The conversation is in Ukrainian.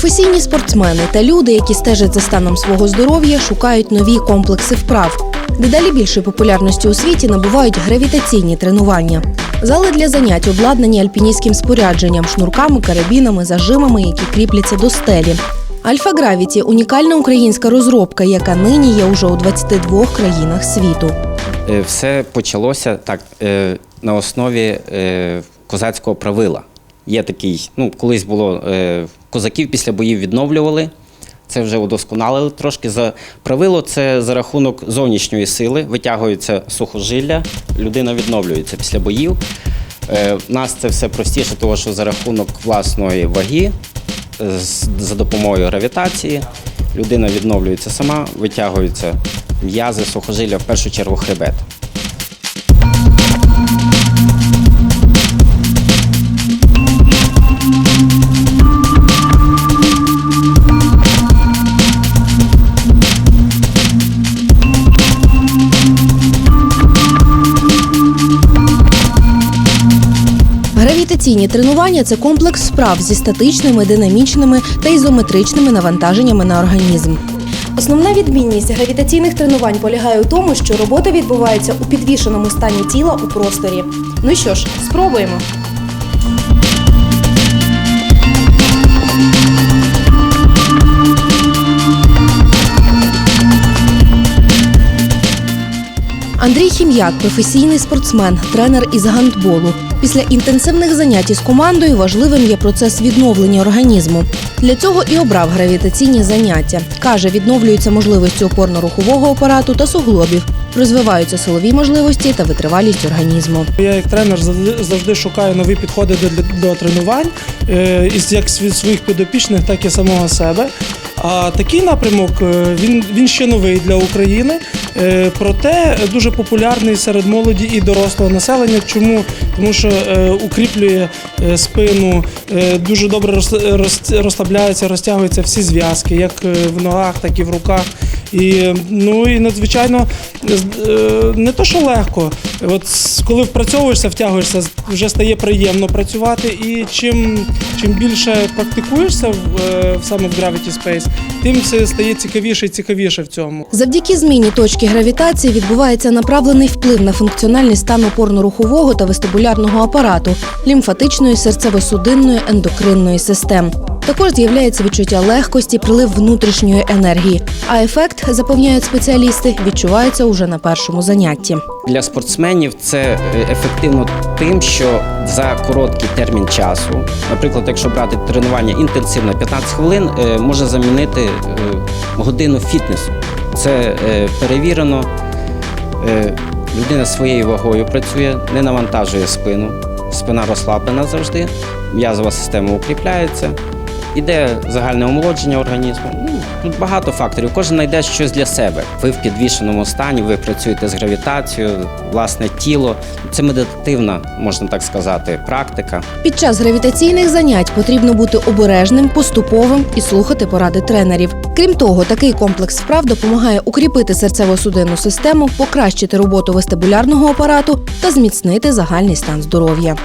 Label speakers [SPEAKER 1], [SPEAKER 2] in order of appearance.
[SPEAKER 1] Професійні спортсмени та люди, які стежать за станом свого здоров'я, шукають нові комплекси вправ. Дедалі більшої популярності у світі набувають гравітаційні тренування. Зали для занять обладнані альпіністським спорядженням, шнурками, карабінами, зажимами, які кріпляться до стелі. Альфа Гравіті унікальна українська розробка, яка нині є уже у 22 країнах світу.
[SPEAKER 2] Е, Все почалося так е, на основі е, козацького правила. Є такий, ну, колись було козаків після боїв відновлювали. Це вже удосконалили трошки. Правило це за рахунок зовнішньої сили, витягується сухожилля, людина відновлюється після боїв. Е, У нас це все простіше, тому що за рахунок власної ваги, е, за допомогою гравітації, людина відновлюється сама, витягуються м'язи, сухожилля, в першу чергу хребет.
[SPEAKER 1] Гравітаційні тренування це комплекс справ зі статичними, динамічними та ізометричними навантаженнями на організм. Основна відмінність гравітаційних тренувань полягає у тому, що робота відбувається у підвішеному стані тіла у просторі. Ну що ж, спробуємо. Андрій Хім'як професійний спортсмен, тренер із гандболу. Після інтенсивних занять із командою важливим є процес відновлення організму. Для цього і обрав гравітаційні заняття. Каже, відновлюються можливості опорно-рухового апарату та суглобів, розвиваються силові можливості та витривалість організму.
[SPEAKER 3] Я як тренер завжди, шукаю нові підходи до, до тренувань, е, як від своїх підопічних, так і самого себе. А такий напрямок е, він, він ще новий для України, проте дуже популярний серед молоді і дорослого населення. Чому? Тому що е, укріплює е, спину, е, дуже добре роз- роз- розслабляються, розтягуються всі зв'язки, як е, в ногах, так і в руках. І ну і надзвичайно е, не то, що легко. От коли впрацьовуєшся, втягуєшся, вже стає приємно працювати. І чим, чим більше практикуєшся в, е, саме в Gravity Space, тим це стає цікавіше і цікавіше в цьому.
[SPEAKER 1] Завдяки зміні точки гравітації відбувається направлений вплив на функціональний стан опорно-рухового та вестибулярного апарату, лімфатичної, серцево-судинної, ендокринної систем. Також з'являється відчуття легкості, прилив внутрішньої енергії. А ефект, запевняють спеціалісти, відчувається уже на першому занятті.
[SPEAKER 2] Для спортсменів це е, ефективно тим, що за короткий термін часу, наприклад, якщо брати тренування інтенсивно 15 хвилин, е, може замінити е, годину фітнесу. Це перевірено. Людина своєю вагою працює, не навантажує спину, спина розслаблена завжди, м'язова система укріпляється. Іде загальне омолодження організму. Ну, тут багато факторів. Кожен знайде щось для себе. Ви в підвішеному стані, ви працюєте з гравітацією, власне тіло. Це медитативна, можна так сказати, практика.
[SPEAKER 1] Під час гравітаційних занять потрібно бути обережним, поступовим і слухати поради тренерів. Крім того, такий комплекс вправ допомагає укріпити серцево-судинну систему, покращити роботу вестибулярного апарату та зміцнити загальний стан здоров'я.